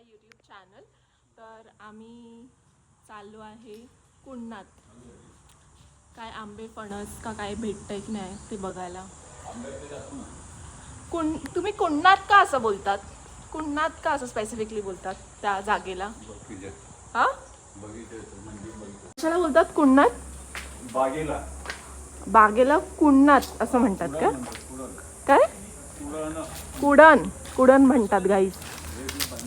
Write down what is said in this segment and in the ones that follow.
माय YouTube channel. तर आम्ही चाललो आहे कुंडनात काय आंबे फणस का काय भेटतंय की नाही ते बघायला. कुंड तुम्ही कुंडनात का असं बोलतात? कुंडनात का असं स्पेसिफिकली बोलतात त्या जागेला? हा? कशाला बोलतात कुंडनात बागेला. बागेला कुंडनात असं म्हणतात का? काय? कुडण कुडण म्हणतात गाईज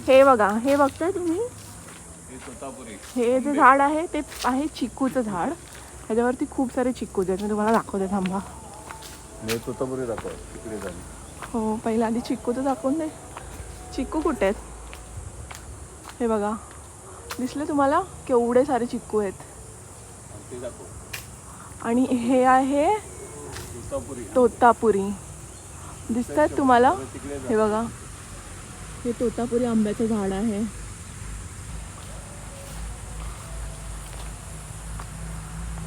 हे बघा हे बघताय तुम्ही? हे हे जे झाड आहे ते आहे चिकूचं झाड. ह्याच्यावरती खूप सारे चिकूज आहेत. मी तुम्हाला दाखवते थांबा. हे तोतापुरी दाखव तिकडे हो पहिला आधी चिकूचं दाखवून दे. चिकू कुठे आहेत? हे बघा. दिसले तुम्हाला? केवढे सारे चिकू आहेत. आणि हे आहे तोतापुरी. तोतापुरी. दिसत आहेत तुम्हाला? हे बघा. हे तोतापुरी आंब्याचं झाड आहे.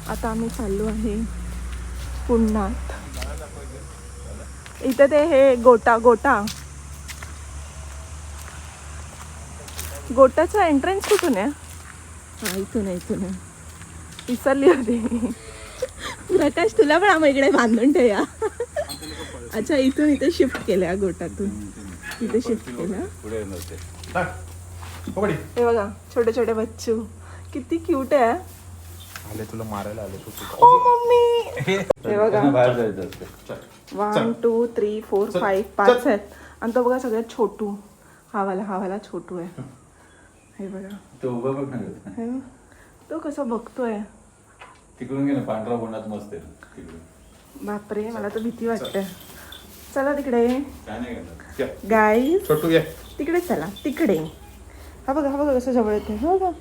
आता आम्ही चाललो आहे पुण्यात इथे ते हे गोटा गोटा. गोटाचा एंट्रन्स कुठून आहे? हा इथून आहे इथून आहे. विसरली होती. प्रकाश तुला पण आम्ही इकडे बांधून ठेवूया. अच्छा इथून इथे शिफ्ट केल्या गोटातून. इथे शिफ्ट पुढे नसते हे बघा छोटे छोटे बच्चू. किती क्यूट आहे आले तुला मारायला आले ओ मम्मी! हे. बघा. बाहेर जायचं असते. One two three four five पाच आहेत. आणि तो बघा सगळ्यात छोटू. हा वाला हा वाला छोटू आहे. हे बघा. तो उभा बघ ना हे बघ. तो कसा बघतोय. तिकडून घे ना पांढरा बोनात मस्त आहे. तिकडून. बापरे मला तर भीती वाटते. चला तिकडे. छान आहे का छोटू घे तिकडे चला. तिकडे. हा बघा हा बघा कसं जवळ येते हो बघा.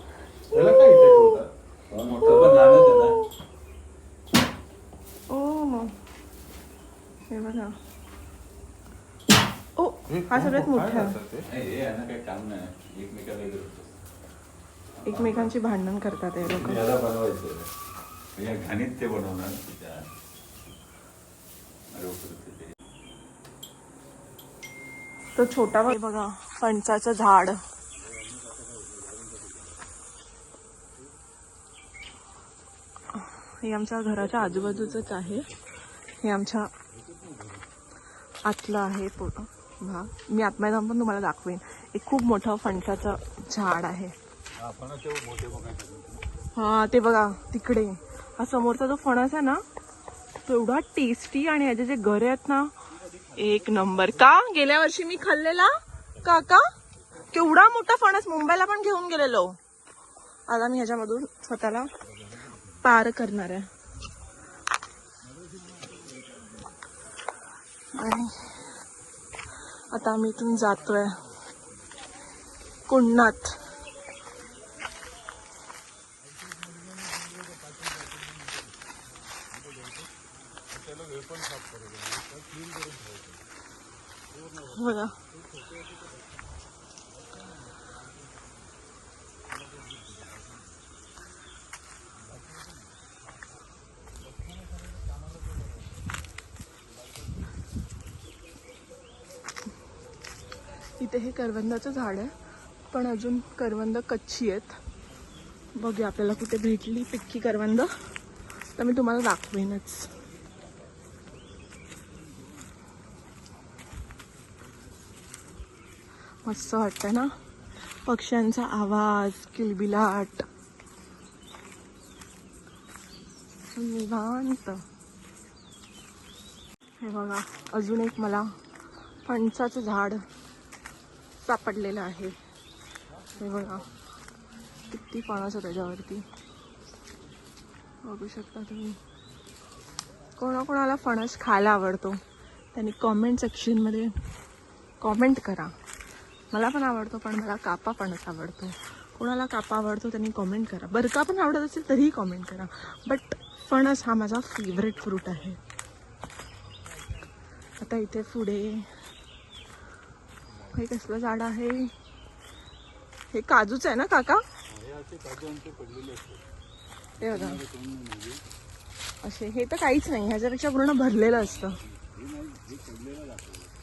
ओ. मग. हे बघा. ओ हा सगळ्यात मोठा आहे. नाही, हे यांना काही काम नाही. एकमेकाला हे करतात. एकमेकांची भांडण करतात हे लोक. याला बनवायचं घाणीत ते बनवणार. तो छोटा बघा फणसाचं झाड. हे आमच्या घराच्या आजूबाजूचंच आहे. हे आमच्या आतलं आहे पूर्ण भाग. मी आतमध्ये जाऊन पण तुम्हाला दाखवेन. एक खूप मोठं फणसाचं झाड आहे. हा ते बघा तिकडे. हा समोरचा जो फणस आहे ना तो एवढा टेस्टी आणि याचे जे घर आहेत ना एक नंबर. का? गेल्या वर्षी मी खाल्लेला? काका? केवढा मोठा फणस मुंबईला पण घेऊन गेलेलो. आता मी ह्याच्यामधून स्वतःला पार करणार आहे. आणि आता आम्ही इथून जातोय. कुंडनाथ बघा. इथे हे करवंदाचं झाड आहे. पण अजून करवंद कच्ची आहेत. बघूया आपल्याला कुठे भेटली पिक्की करवंद. तर मी तुम्हाला दाखवेनच. मस्त वाटतं ना? पक्ष्यांचा आवाज किलबिलाट. निवांत. हे बघा अजून एक मला फणसाचं झाड सापडलेलं आहे. हे बघा किती फणस आहे त्याच्यावरती. बघू शकता तुम्ही. कोणाकोणाला फणस खायला आवडतो त्यांनी कॉमेंट सेक्शनमध्ये कॉमेंट करा. मला पण आवडतो पण मला कापा फणस आवडतो. कोणाला कापा आवडतो त्यांनी कॉमेंट करा. बरका पण आवडत असेल तरीही कॉमेंट करा. बट फणस हा माझा फेवरेट फ्रूट आहे. आता इथे पुढे हे कसलं झाड आहे? हे काजूच आहे ना काका? हे बघा. असे हे तर काहीच नाही. ह्याच्यापेक्षा पूर्ण भरलेलं असतं.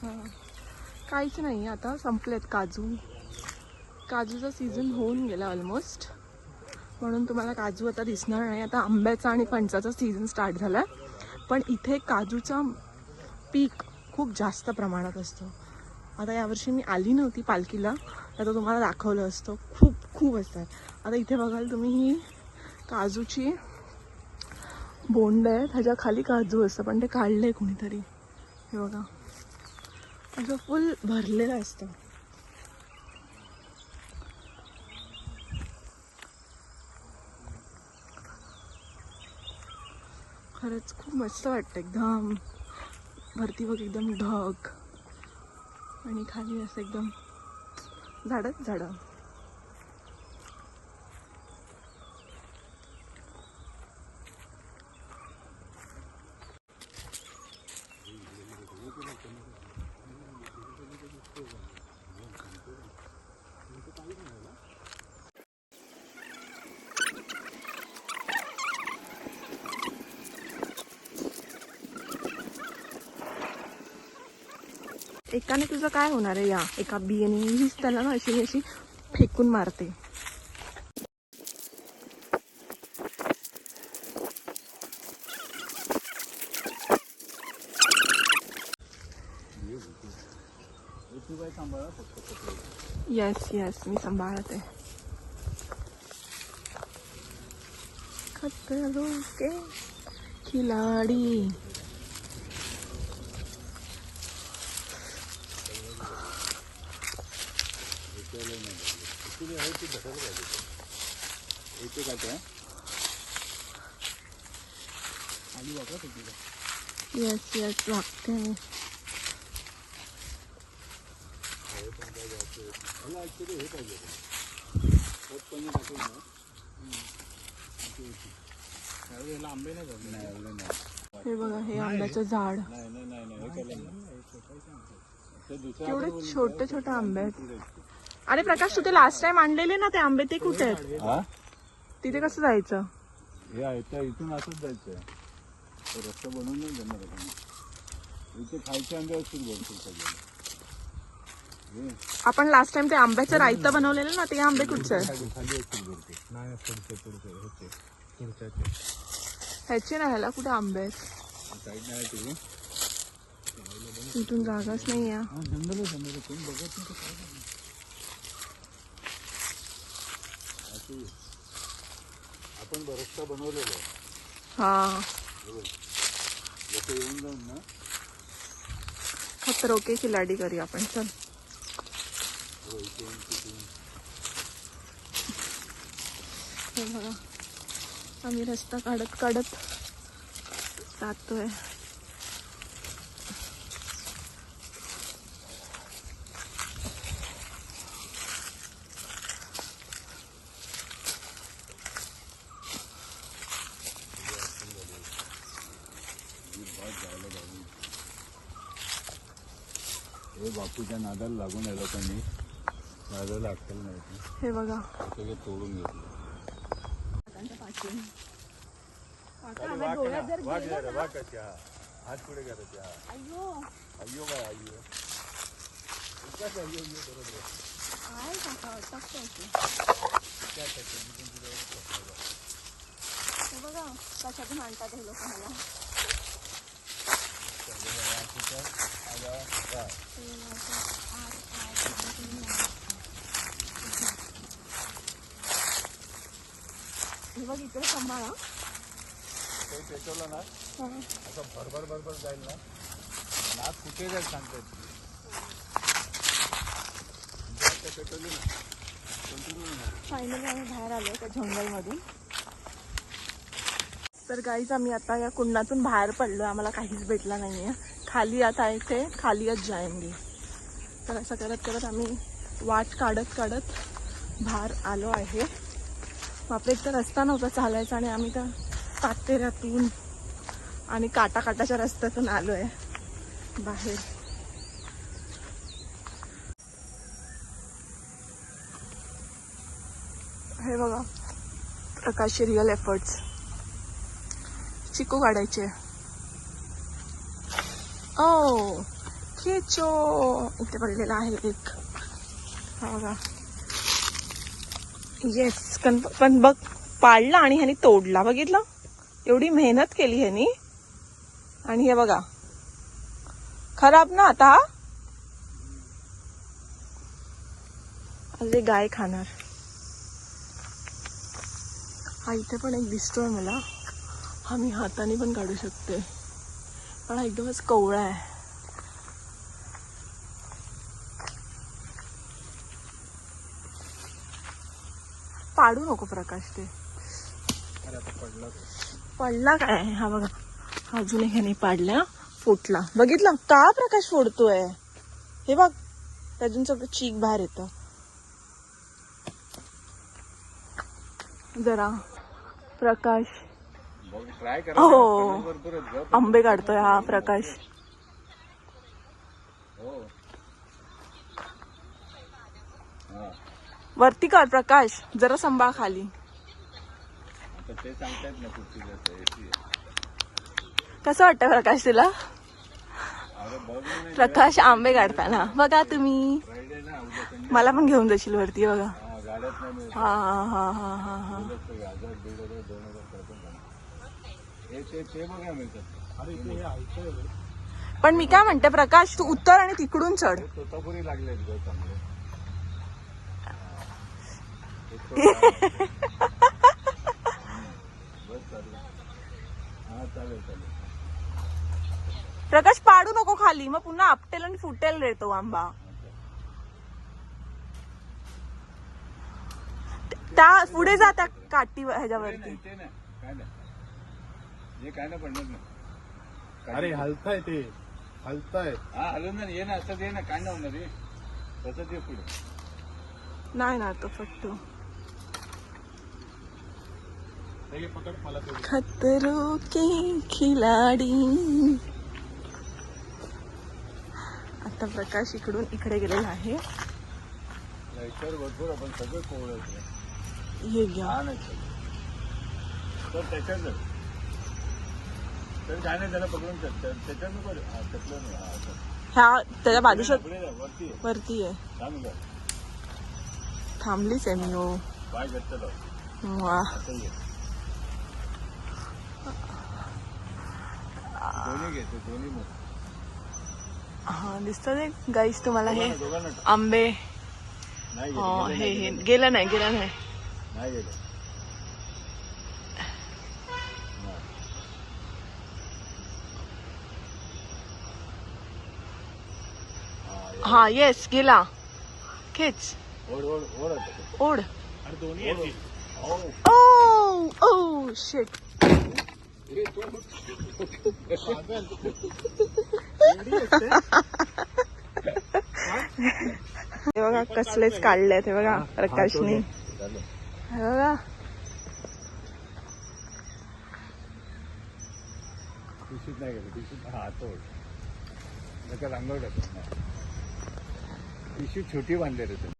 हां. काहीच नाही आता संपलेत काजू. काजूचा सीझन होऊन गेला ऑलमोस्ट म्हणून तुम्हाला काजू आता दिसणार नाही. आता आंब्याचा आणि फणसाचा सीझन स्टार्ट झाला पण इथे काजूचा पीक खूप जास्त प्रमाणात असतो. आता यावर्षी मी आली नव्हती पालखीला. आता तुम्हाला दाखवलं असतं. खूप खूप असतात. आता इथे बघाल तुम्ही ही काजूची बोंड आहे. ह्याच्या खाली काजू असतं पण ते काढलं आहे कुणीतरी. हे बघा. असं फुल भरलेलं असतं. खरंच खूप मस्त वाटतं एकदम. भरती बघ एकदम ढग. आणि खाली असं एकदम झाडच झाडं. एकाने तुझं काय होणार आहे या? एका बियाने हीच त्याला ना अशी अशी फेकून मारते. येस येस मी सांभाळते. खतरों के खिलाडी. इथे काय ते? आली वापरा तुझी येस येस वागते मी. मला ऍक्च्युली हे पाहिजे होतं. खत कमी टाकून ना. आंबे नाही. नाही हे बघा हे आंब्याचं झाड. हे केवढे छोटे छोटे आंबे आहेत? अरे प्रकाश तू ते लास्ट टाइम आणलेले ना ते आंबे ते कुठे आहेत? हा? तिथे कसं जायचं? हे आहे त्या इथून असंच जायचं रस्ता बनवून नाही देणार आपण इथे खायचे आंबे असतील भरपूर सगळे. हे. आपण लास्ट टाइम ते आंब्याचं रायतं बनवलेलं ना ते आंबे कुठचे आहेत? खाली खाली असतील भरपूर. नाही पुढचे पुढचे होते. पुढच्याचे. ह्याचे ना ह्याला कुठे आंबे आहेत? साईड नाही इथून जागाच नाही आहे जंगल आहे जंगल आहे. कोण बघत नाही तर काय करणार? आपण रस्ता बनवलेला आहे. हा. जसं येऊन जाऊन ना. खतरो के खिलाडी करूया आपण चल. हो हे बघा. आम्ही रस्ता काढत काढत जातोय. हे बापूच्या नादाला लागून या लोकांनी नादाला अक्कल नाही हे बघा. सगळे तोडून घेतलं. हात पुढे करा त्या अय्यो. काय अय्यो. एकाच अय्यो अय्यो करत. काय. हे बघा कशातून आणतात हे लोक मला? बघ इकडे सांभाळा ते पेटवलं ना असं भरभर भरभर जाईल ना. कुठे जाईल सांगता. येत पेटवली ना कंटिन्यू फायनली आम्ही बाहेर आलो त्या जंगलमधून. तर गाईच आम्ही आता या कुंडातून बाहेर पडलो आम्हाला काहीच भेटला आहे खाली आता इथे खाली आज जायंगे. तर असं करत करत आम्ही वाट काढत काढत बाहेर आलो आहे. बापरे एक तर रस्ता नव्हता चालायचा आणि आम्ही त्या पातेऱ्यातून आणि काटा काटाच्या रस्त्यातून आलो आहे बाहेर. हे बघा प्रकाशचे रिअल एफर्ट्स चिकू काढायचे. Oh, ओ खेचो इथे पडलेला आहे एक. हा बघा. येस पण बघ पाडला आणि ह्यानी तोडला. बघितलं? एवढी मेहनत केली ह्यानी. आणि हे बघा. खराब ना आता? अरे गाय खाणार. हा इथे पण एक दिसतोय मला. हा मी हाताने पण काढू शकते पण हा एकदमच कवळा आहे. पाडू नको प्रकाश ते. पडला काय? हा बघा. अजून एक ह्याने पाडला फुटला. बघितलं? का प्रकाश फोडतोय? हे बघ. त्यातून सगळं चीक बाहेर येतं. जरा प्रकाश हो. आंबे काढतोय हा प्रकाश. हो. वरती कर प्रकाश जरा संभाळ खाली. कसं वाटतं प्रकाश तुला? प्रकाश आंबे काढताना. बघा तुम्ही. मला पण घेऊन जाशील वरती बघा. हा हा हा हा हा पण मी काय म्हणते प्रकाश तू उत्तर आणि तिकडून चढ. तोतापुरी चालेल प्रकाश पाडू नको खाली. मग पुन्हा आपटेल आणि फुटेल रे तो आंबा. त्या पुढे जा त्या काठी ह्याच्यावरती नाही ते नाही काय नाही हे काय नाही पडणार नाही. अरे हलताय ते. हलताय. हा हलून ना ये ना असं ये ना काय नाही होणार रे तसंच ये पुढे. नाही ना तो फक्त खतरो के खिलाडी. आता प्रकाश इकडून इकडे गेलेला आहे. भरपूर आपण सगळं कोवळत हे घ्या. तर त्याच्यात. तर काय नाही त्याला पकडून त्याच्यात नको त्यातलं नाही. ह्या त्याच्या बाजूच्या वरती आहे. वरती आहे. थांब गं. थांबलीच आहे मी हो. पाय घट्ट लाव. वा. असं ये. दोन्ही घेतो दोन्ही मग. हा दिसतं ते गाईस तुम्हाला हे दोघांना- दोघांना. आंबे. नाही हा, गेलं, हे गेलं, हे. गेलं. गेलं नाही गेलं नाही. नाही गेलं. हा, या. येस गेला खेच ओढ ओढ ओढ आता. ओढ अरे दोन्ही येतील हो. ओ ओ शिट हे? हे बघा कसलेच काढले ते बघा प्रकाशनी. हे बघा नाही गेलं पिशवीत हा तोड नका रांगवलं पिशवी छोटी बांधले रे